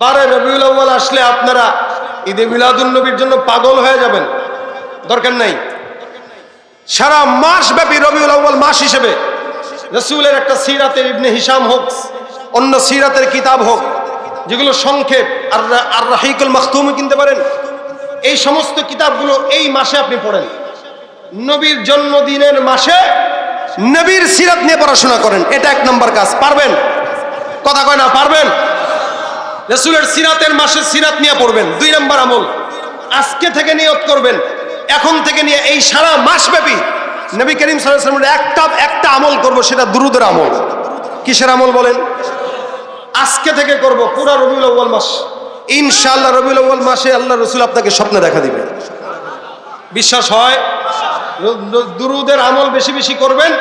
বারে রবিউল আউ্বাল আসলে আপনারা ঈদে মিলাদুল নবীর জন্য পাগল হয়ে যাবেন। দরকার নাই। সারা মাস ব্যাপী রবিউল আউ্বাল মাস হিসেবে রসুলের একটা সিরাতের ইবনে হিসাম হোক, অন্য সিরাতের কিতাব হোক, যেগুলো সংক্ষেপ আর আর রাহিকুল মাখতুমও কিনতে পারেন, এই সমস্ত কিতাবগুলো এই মাসে আপনি পড়েন। নবীর জন্মদিনের মাসে নবীর সিরাত নিয়ে পড়াশোনা করেন। এটা এক নম্বর কাজ। পারবেন? কথা কয় না, পারবেন? রসুলের সিরাতের মাসে সিরাত নিয়ে পড়বেন, দুই নম্বর আমল। আজকে থেকে নিয়ত করবেন, এখন থেকে নিয়ে এই সারা মাস ব্যাপী নবী করিম সাল্লামের একটা একটা আমল করব, সেটা দুরুদের আমল। কিসের আমল বলেন? আজকে থেকে করব পুরা রবিউল আউ্বাল মাস। ইনশাআল্লাহ রবিউল আউ্বাল মাসে আল্লাহ রসুল আপনাকে স্বপ্নে দেখা দিবে। বিশ্বাস হয়? দুরুদের আমল বেশি বেশি করবেন,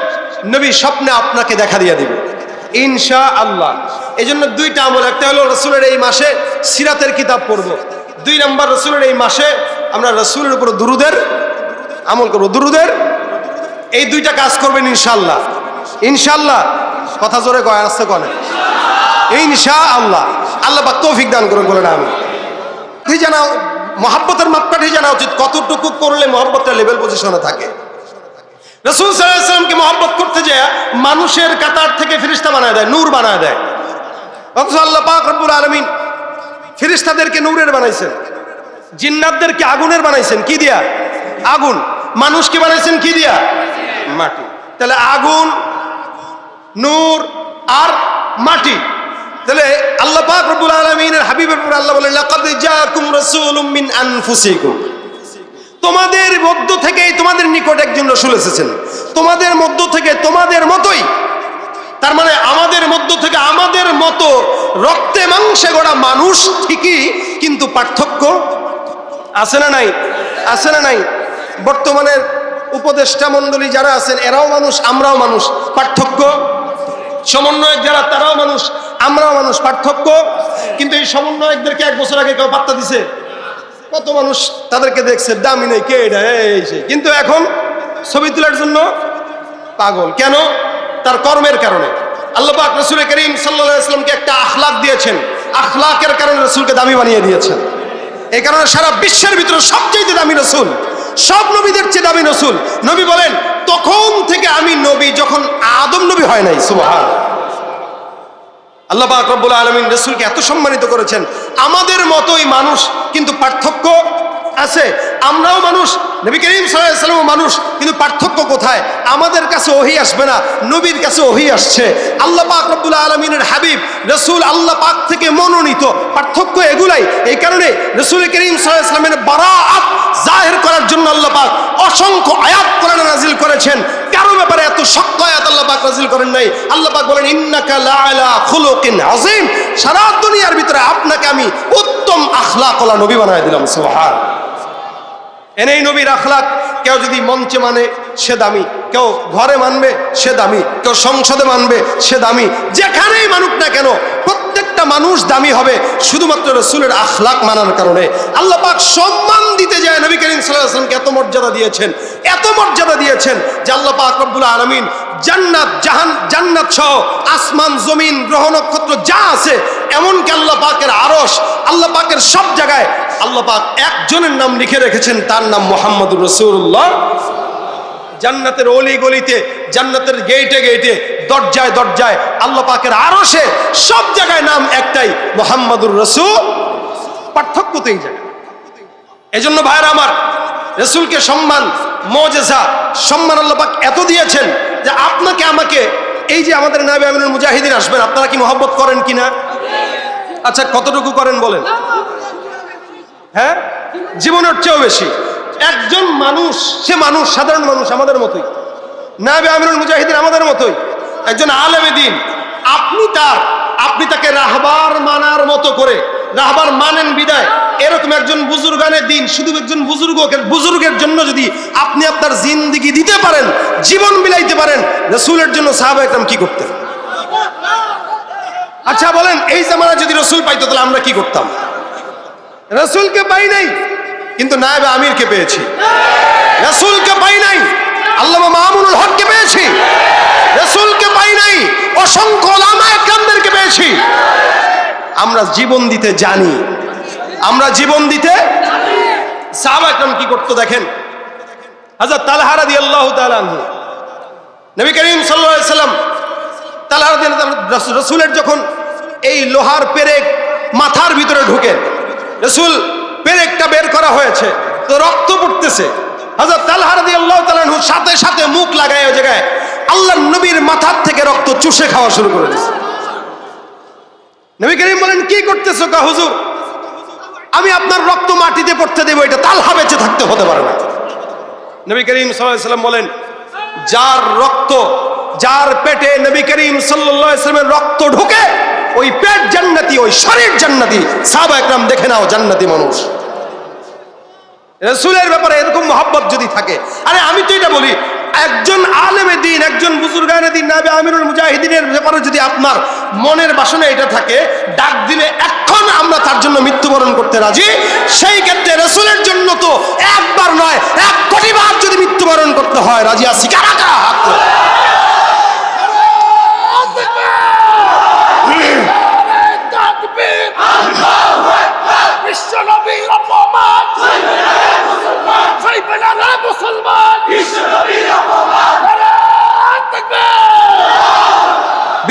নবী স্বপ্নে আপনাকে দেখা দিয়ে দিবে। ইনশা আল্লাহ এই জন্য দুইটা আমল, একটা হলো রসুলের এই মাসে সিরাতের কিতাব পড়ব। দুই নম্বর রসুলের এই মাসে আমরা রসুলের উপর দুরুদের আমল করব। দুরুদের, এই দুইটা কাজ করবেন ইনশাল্লাহ ইনশাল্লাহ কথা জোরে কয়, আসতে কনে ইনশা আল্লাহ আল্লাহ বা তৌফিক দান করুন বলে না আমি জানা মহাব্বতের মাপকাঠি জানা উচিত, কতটুকু করলে মহাব্বতটা লেভেল পজিশনে থাকে। রসুল সাল্লামকে মহব্বত করতে যায়, মানুষের কাতার থেকে ফিরিস্তা বানায় দেয়, নূর বানায় দেয়। অথচ আলমিন ফিরিস্তাদেরকে নূরের বানাইছেন, জিন্নাতদেরকে আগুনের বানাইছেন। কি দিয়া? আগুন। মানুষকে বানাইছেন কি দিয়া? মাটি। তাহলে আগুন, নূর আর মাটি। তাহলে আল্লাহ পাক রব্বুল আলামিনের হাবিবের আল্লাহ আনফুসিকুম। তোমাদের মধ্য থেকেই তোমাদের নিকট একজন রসুল এসেছেন। তোমাদের মধ্য থেকে তোমাদের মতোই। তার মানে আমাদের মধ্য থেকে আমাদের মতো রক্তে মাংসে গড়া মানুষ ঠিকই, কিন্তু পার্থক্য আছে না নাই? আছে না নাই? বর্তমানের উপদেষ্টা মণ্ডলী যারা আছেন, এরাও মানুষ, আমরাও মানুষ। পার্থক্য? সমন্বয়ক যারা, তারাও মানুষ, আমরাও মানুষ। পার্থক্য? কিন্তু এই সমন্বয়কদেরকে এক বছর আগে কেউ পাত্তা দিছে। কত মানুষ তাদেরকে দেখছে, দামি নেই, কে এটা? এই কিন্তু এখন ছবি তোলার জন্য পাগল। কেন? তার কর্মের কারণে। আল্লাহ পাক রসুল করিম সাল্লাহ ইসলামকে একটা আখলাক দিয়েছেন। আখলাকের কারণে রসুলকে দামি বানিয়ে দিয়েছেন। এই কারণে সারা বিশ্বের ভিতরে সবচেয়ে দামি রসুল, সব নবীদের চেয়ে দামি রসুল। নবী বলেন, তখন থেকে আমি নবী, যখন আদম নবী হয় নাই সুবহান আল্লাহ আকরবুল আলমিন রসুলকে এত সম্মানিত করেছেন। আমাদের মতোই মানুষ কিন্তু পার্থক্য আছে। আমরাও মানুষ, নবী করিম সাল্লাম মানুষ, কিন্তু পার্থক্য কোথায়? আমাদের কাছে ওহি আসবে না, নবীর কাছে ওহি আসছে। আল্লাহ পাক রব্বুল আলমিনের হাবিব, রসুল আল্লাহ পাক থেকে মনোনীত। পার্থক্য এগুলাই। এই কারণে রসুল করিম সাল্লামের বারাআত জাহির করার জন্য আল্লাহ পাক অসংখ্য আয়াত কোরআনে নাজিল করেছেন। কারও ব্যাপারে এত শক্ত আয়াত আল্লাহ পাক নাজিল করেন নাই। আল্লাহ পাক বলেন, ইন্নাকা লাআলা খুলুকিন আযীম। সারা দুনিয়ার ভিতরে আপনাকে আমি উত্তম আখলাকওয়ালা নবী বানায় দিলাম, সুবহান। এনেই নবীর আখলাক। কেউ যদি মঞ্চে মানে সে দামি। কেউ ঘরে মানবে, সে দামি। কেউ সংসদে মানবে, সে দামি। যেখানেই মানুক না কেন প্রত্যেকটা মানুষ দামি হবে শুধুমাত্র রসুলের আখলাক মানার কারণে। আল্লাহ পাক সম্মান দিতে যায় নবী করিম সাল্লাহ আসলামকে এত মর্যাদা দিয়েছেন, এত মর্যাদা দিয়েছেন যে আল্লাহ পাক রব্বুল আলমিন জান্নাত, জাহান, জান্নাত সহ আসমান, জমিন, গ্রহ, নক্ষত্র যা আছে, এমনকি আল্লাহ পাকের আরস আল্লাহ পাকের সব জায়গায় আল্লাহ পাক একজনের নাম লিখে রেখেছেন, তার নাম মোহাম্মদুর রসুল্লাহ জান্নাতের অলি গলিতে, জান্নাতের গেইটে গেইটে দরজায় দরজায় আল্লাহ পাকের আরও সে সব জায়গায় নাম একটাই, মোহাম্মদুর রসুল। পার্থক্য তো এই জায়গায়। এজন্য ভাইয়ের আমার, রসুলকে সম্মান মজেসা সম্মান আল্লাহ পাক এত দিয়েছেন যে আপনাকে, আমাকে, এই যে আমাদের নাবি আমিনুল মুজাহিদিন আসবেন, আপনারা কি মহব্বত করেন কিনা? আচ্ছা কতটুকু করেন বলেন? হ্যাঁ? জীবনের চেয়েও বেশি। একজন মানুষ, সে মানুষ, সাধারণ মানুষ আমাদের মতোই। নাবে আমিরুল মুজাহিদিন আমাদের মতোই। একজন আলেমে দিন। আপনি তার, আপনি তাকে রাহবার মানার মতো করে, রাহবার মানেন বিদায়। এরকম একজন বুজুর্গানের দিন, শুধু একজন বুজুর্গের বুজুর্গের জন্য যদি আপনি আপনার জিন্দিগি দিতে পারেন, জীবন বিলাইতে পারেন, রসুলের জন্য সাহাবা একদম কি করতেন আচ্ছা বলেন, এই জামানা যদি রসুল পাইতো, তাহলে আমরা কি করতাম? রসুলকে পাই নাই, কিন্তু নায়েবে আমিরকে পেয়েছি। রসুলকে পাই নাই, আল্লামা মামুনুল হককে পেয়েছি। অসংখ্য ওলামা একরামদেরকে পেয়েছি। আমরা জীবন দিতে জানি। আমরা জীবন দিতে সাহাবা একরাম কি করতো দেখেন? হাজার তালহারা দিয়ে আল্লাহ তালানহু নবী করিম সাল্লাহ সাল্লাম তালহারা দিয়ে রসুলের যখন এই লোহার পেরেক মাথার ভিতরে ঢুকে, রসুল পেরেকটা বের করা হয়েছে, তো রক্ত পড়তেছে। হাজার তালহারা দিয়ে আল্লাহ তালানহু সাথে সাথে মুখ লাগায় ওই জায়গায় আল্লাহ নবীর মাথার থেকে রক্ত চুষে খাওয়া শুরু করে দিয়েছে। নবী করিম বলেন, কি করতেছো কা হুজুর? আমি আপনার রক্ত মাটিতে পড়তে দেবো, এটা তালহা বেঁচে থাকতে হতে পারে না। নবী করিম সাল্লাম বলেন, যার রক্ত, যার পেটে নবী করিম সাল্লামের রক্ত ঢুকে, ওই পেট জান্নাতি, ওই শরীর জান্নাতি। সাহাবা একরাম দেখে নাও, জান্নাতি মানুষ। রসুলের ব্যাপারে এরকম মহাব্বত যদি থাকে আরে আমি তো এটা বলি একজন আলেমে দিন একজন বুজুর্গানে দিন নাবে আমিরুল মুজাহিদিনের ব্যাপারে যদি আপনার মনের বাসনে এটা থাকে ডাক দিলে এখন আমরা তার জন্য মৃত্যুবরণ করতে রাজি। সেই ক্ষেত্রে রসুলের জন্য তো একবার নয় এক কোটিবার যদি মৃত্যুবরণ করতে হয় রাজি আছি। কারা কারা? হাত অপমান সইবে না রে মুসলমান বিশ্ব নবীর অপমান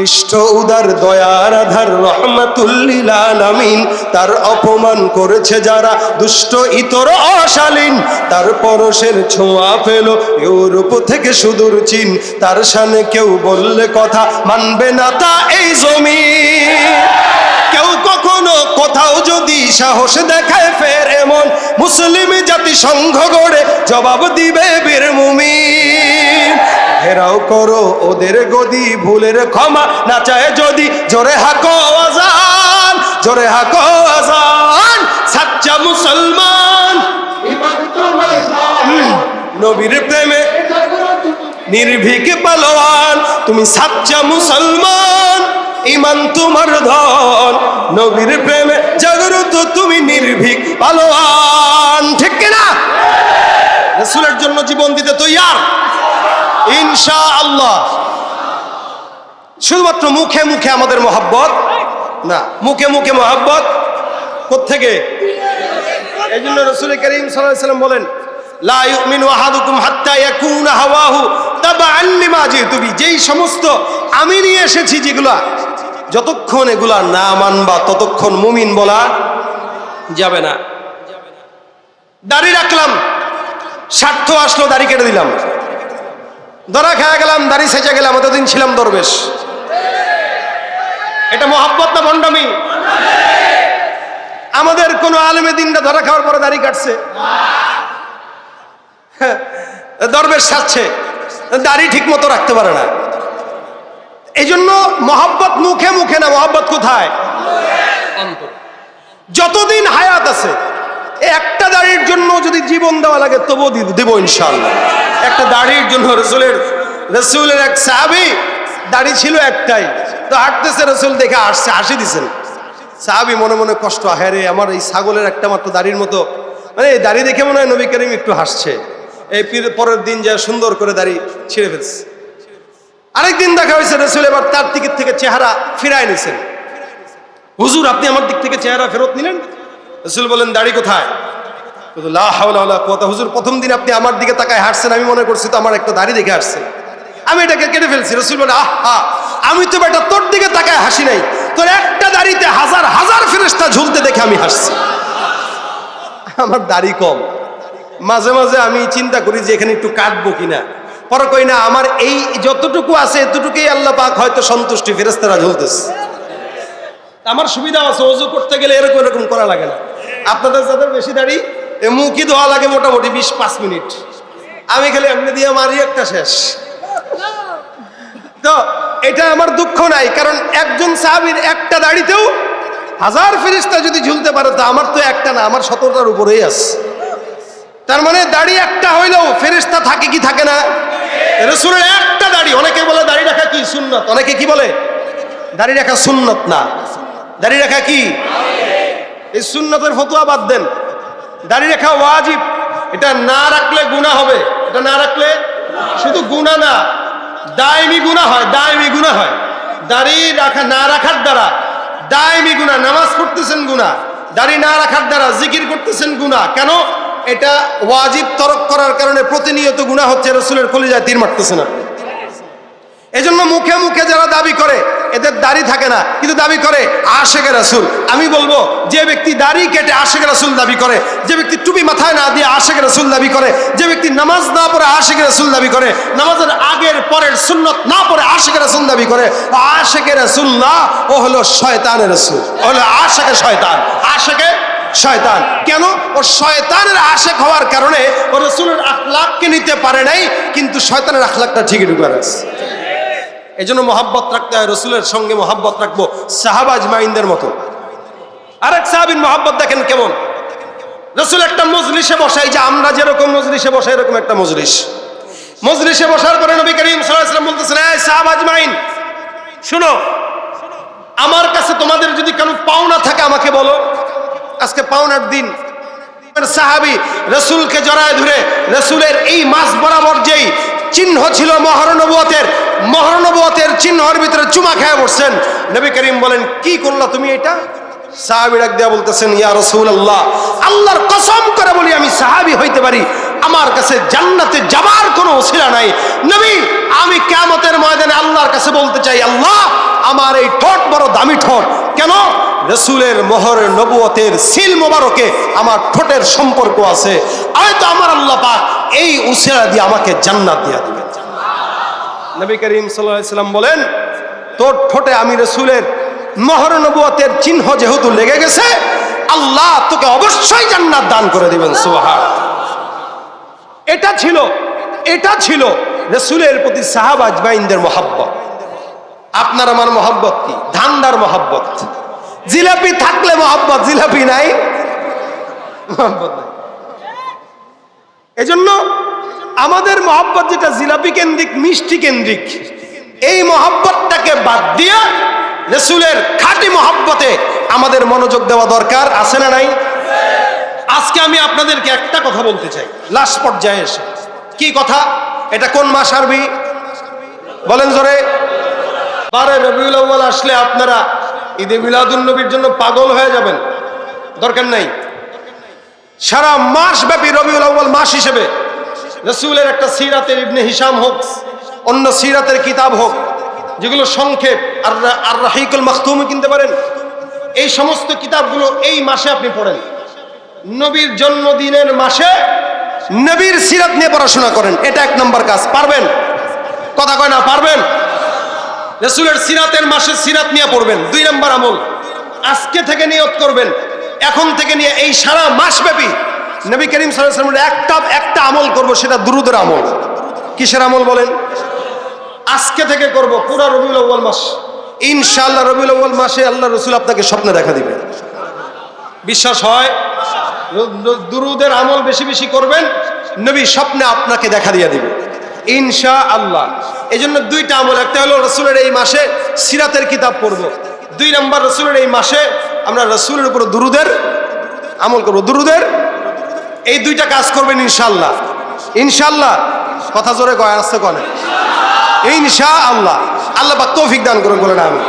নিষ্ঠ উদার দয়ার আধার রহমাতুল্লিল আলামিন। তার অপমান করেছে যারা দুষ্ট, ইতর, অশালীন। তার পরশের ছোঁয়া পেল ইউরোপ থেকে সুদূর চীন। তার সামনে কেউ বললে কথা মানবে না তা এই জমি কেউ কখনো কোথাও যদি সাহস দেখায় ফের এমন মুসলিম জাতি সংঘ গড়ে জবাব দিবে বীর মুমিন। ঘেরাও করো ওদের গদি, ভুলের ক্ষমা না চায় যদি। জোরে হাকো আজান, জোরে হাকো আজান, সাচ্চা মুসলমান। নবীর প্রেমে নির্ভীক পালোয়ান, তুমি সাচ্চা মুসলমান, ইমান তোমার ধন। নবীর প্রেমে জাগরত তুমি নির্ভীক পালোয়ান, ঠিক কিনা? রসুলের জন্য জীবন দিতে তৈয়ার। ইনশা আল্লাহ শুধুমাত্র মুখে মুখে আমাদের মহাব্বত? না, মুখে মুখে মহাব্বত? কোথেকে এই জন্য রসুল করিম সাল্লাম বলেন যেই সমস্ত আমি নিয়ে এসেছি যেগুলা, যতক্ষণ এগুলা না মানবা, ততক্ষণ মুমিন বলা যাবে না। দাড়ি রাখলাম, স্বার্থ আসলো, দাড়ি কেটে দিলাম। ধরা খেয়ে গেলাম দাড়ি সেচে গেলাম এতদিন ছিলাম দরবেশ। এটা মহাব্বত না ভণ্ডামি? আমাদের কোন আলেমে দিনটা ধরা খাওয়ার পরে দাড়ি কাটছে। হ্যাঁ, দরবেশ সাজছে দাড়ি ঠিক মতো রাখতে পারে না। এই জন্য মহাব্বত মুখে মুখে না মহাব্বত কোথায়? যতদিন হায়াত আছে একটা দাড়ির জন্য যদি জীবন দেওয়া লাগে, তবুও দিব- ইনশাল্লাহ একটা দাড়ির জন্য রসুলের রসুলের এক সাহাবি, দাড়ি ছিল একটাই। তো হাঁটতেছে রসুল দেখে আসছে, হাসি দিছেন। সাহাবি মনে মনে কষ্ট হ্যাঁ রে, আমার এই ছাগলের একটা মাত্র দাড়ির মতো। মানে এই দাড়ি দেখে মনে হয় নবী করিম একটু হাসছে। এই পীর- পরের দিন যা সুন্দর করে দাড়ি ছিঁড়ে ফেলছে। আরেকদিন দেখা হয়েছে, রসুল এবার তার দিকের থেকে চেহারা ফিরায় নিছেন। হুজুর, আপনি আমার দিক থেকে চেহারা ফেরত নিলেন? রসুল বলেন, দাড়ি কোথায়। হুজুর, প্রথম দিন আপনি আমার দিকে তাকায় হাঁটছেন, আমি মনে করছি তো আমার একটা দাড়ি দেখে হাঁটছে। আমি এটাকে কেটে ফেলছি। রসুল বলে, আহা, আমি তো বেটা তোর দিকে তাকায় হাসি নাই। তোর একটা দাড়িতে হাজার হাজার ফেরেস্তা ঝুলতে দেখে আমি হাসছি। আমার দাড়ি কম। মাঝে মাঝে আমি চিন্তা করি যে এখানে একটু কাটবো কিনা। পরে কই না, আমার এই যতটুকু আছে, এতটুকুই আল্লাহ পাক হয়তো সন্তুষ্টি ফেরেস্তারা ঝুলতেছে। আমার সুবিধা আছে ওজু করতে গেলে এরকম এরকম করা লাগে না। আপনাদের যাদের বেশি দাড়ি মুখই ধোয়া লাগে মোটামুটি বিশ পাঁচ মিনিট। আমি খালি এমনি দিয়ে মারি একটা শেষ। তো এটা আমার দুঃখ নাই, কারণ একজন সাহাবীর একটা দাড়িতেও হাজার ফেরিস্তা যদি ঝুলতে পারে, তো আমার তো একটা না, আমার সততার উপরেই আছে। তার মানে দাড়ি একটা হইলেও ফেরিস্তা থাকে কি থাকে না? রসুলের একটা দাড়ি, অনেকে বলে দাড়ি রাখা কি সুন্নত, অনেকে কি বলে? দাড়ি রাখা সুন্নত না। দাড়ি রাখা কি? এই সুন্নতের ফতুয়া বাদ দেন। দাড়ি রাখা ওয়াজিব। এটা না রাখলে গুনাহ হবে। এটা না রাখলে শুধু গুনাহ না দায়মি গুনাহ হয় দায়মি গুনাহ হয়। দাড়ি রাখা না রাখার দ্বারা দায়মি গুনাহ, নামাজ পড়তেছেন গুনাহ। দাড়ি না রাখার দ্বারা জিকির করতেছেন গুনাহ। কেন? এটা ওয়াজিব তরক করার কারণে প্রতিনিয়ত গুনাহ হচ্ছে, রসুলের কলিজায় তীর মারতেছেন আপনি। এজন্য মুখে মুখে যারা দাবি করে এদের দাড়ি থাকে না, কিন্তু দাবি করে আশেখের রাসুল। আমি বলব, যে ব্যক্তি দাড়ি কেটে আশেখের রাসুল দাবি করে, যে ব্যক্তি টুপি মাথায় না দিয়ে আশেখের রাসুল দাবি করে, যে ব্যক্তি নামাজ না পড়ে আশেখের রাসুল দাবি করে, নামাজের আগের পরের সুন্নত না পড়ে আশেখের রাসুল দাবি করে, আশেখের রাসুল না, ও হলো শয়তানের রাসুল। ও হলো আশেখের শয়তান। আশেখে শয়তান। কেন? ও শয়তানের আশেক হওয়ার কারণে ও রসুলের আখলাককে নিতে পারে নাই, কিন্তু শয়তানের আখলাকটা ঠিকই ঢুকে আছে এই জন্য মহাব্বত রাখতে হয়, রসুলের সঙ্গে মহাব্বত রাখব, সাহাবাজ মাইন্দের মতো। আরেক সাহাবিন মহাব্বত দেখেন কেমন? রসুল একটা মজলিসে বসাই যে আমরা যেরকম মজলিসে বসাই, এরকম একটা মজলিস। মজলিসে বসার পরে নবী করিম সাল্লাম বলতেছেন, এই সাহাবাজ মাইন, শুনো, আমার কাছে তোমাদের যদি কোনো পাওনা থাকে আমাকে বলো। আজকে পাওনার দিন সাহাবি রসুলকে জড়ায় ধরে, রসুলের এই মাস বরাবর যেই চিহ্ন ছিল মহরনবুয়তের মহরনবুয়তের চিহ্নের ভিতরে চুমা খেয়ে বসছেন। নবী করিম বলেন, কি করলা তুমি এটা? দেয়া বলতেছেন, ইয়া রসুল আল্লাহ আল্লাহর কসম করে বলি আমি হইতে পারি। আমার কাছে কোনো নাই। আমি আল্লাহর কাছে বলতে চাই, আল্লাহ, আমার এই ঠোঁট বড় দামি ঠোঁট। কেন? রসুলের মোবারকে আমার ঠোঁটের সম্পর্ক আছে। আমার আল্লাহ পাক এই উসিলা দিয়ে আমাকে জান্নাত দিয়া নবী করিম সাল্লাম বলেন, তোর ঠোঁটে আমি রসুলের মোহর নবুয়তের চিহ্ন যেহেতু লেগে গেছে, আল্লাহ তোকে অবশ্যই জান্নাত দান করে দিবেন, সুবহান। এটা ছিল এটা ছিল রসুলের প্রতি সাহাবাজ বাইনদের মহাব্বত। আপনার আমার মহাব্বত কি? ধান্দার মহাব্বত। জিলাপি থাকলে মহাব্বত, জিলাপি নাই, মহাব্বত নাই। এজন্য আমাদের মহাব্বত যেটা জিলাপি কেন্দ্রিক, মিষ্টি কেন্দ্রিক, এই মহাব্বতটাকে বাদ দিয়ে রসুলের খাঁটি মহাব্বতে আমাদের মনোযোগ দেওয়া দরকার, আছে না নাই? আজকে আমি আপনাদেরকে একটা কথা বলতে চাই, লাস্ট পর্যায়ে এসে। কি কথা? এটা কোন মাস আরবি? বলেন জোরে। বারে রবিউল আউ্বাল আসলে আপনারা ঈদে মিলাদুল নবীর জন্য পাগল হয়ে যাবেন। দরকার নাই। সারা মাস ব্যাপী রবিউল আউ্বাল মাস হিসেবে রসুলের একটা সিরাতের ইবনে হিসাম হোক, অন্য সিরাতের কিতাব হোক, যেগুলো সংক্ষেপ, আর আর রাহিকুল মাখতুম কিনতে পারেন। এই সমস্ত কিতাবগুলো এই মাসে আপনি পড়েন। নবীর জন্মদিনের মাসে নবীর সিরাত নিয়ে পড়াশোনা করেন। এটা এক নম্বর কাজ। পারবেন? কথা কয় না, পারবেন? রসুলের সিরাতের মাসে সিরাত নিয়ে পড়বেন। দুই নম্বর আমল। আজকে থেকে নিয়ত করবেন। এখন থেকে নিয়ে এই সারা মাস ব্যাপী নবী করিম সাল্লামের একটা একটা আমল করব, সেটা দুরুদের আমল। কিসের আমল বলেন? আজকে থেকে করব, পুরা রবিউল আউ্বাল মাস। ইনশাআল্লাহ রবিউল আউ্বাল মাসে আল্লাহ রসুল আপনাকে স্বপ্নে দেখা দিবে বিশ্বাস হয়? দুরুদের আমল বেশি বেশি করবেন, নবী স্বপ্নে আপনাকে দেখা দিয়ে দিবে। ইনশা আল্লাহ এই জন্য দুইটা আমল, একটা হলো রসুলের এই মাসে সিরাতের কিতাব পড়ব। দুই নম্বর রসুলের এই মাসে আমরা রসুলের উপর দুরুদের আমল করব। দুরুদের এই দুইটা কাজ করবেন ইনশাল্লাহ ইনশাল্লাহ কথা জোরে কয়, আসতে কনে ইনশা আল্লাহ আল্লাহ বা তৌফিক দান করুন, বলেন আমি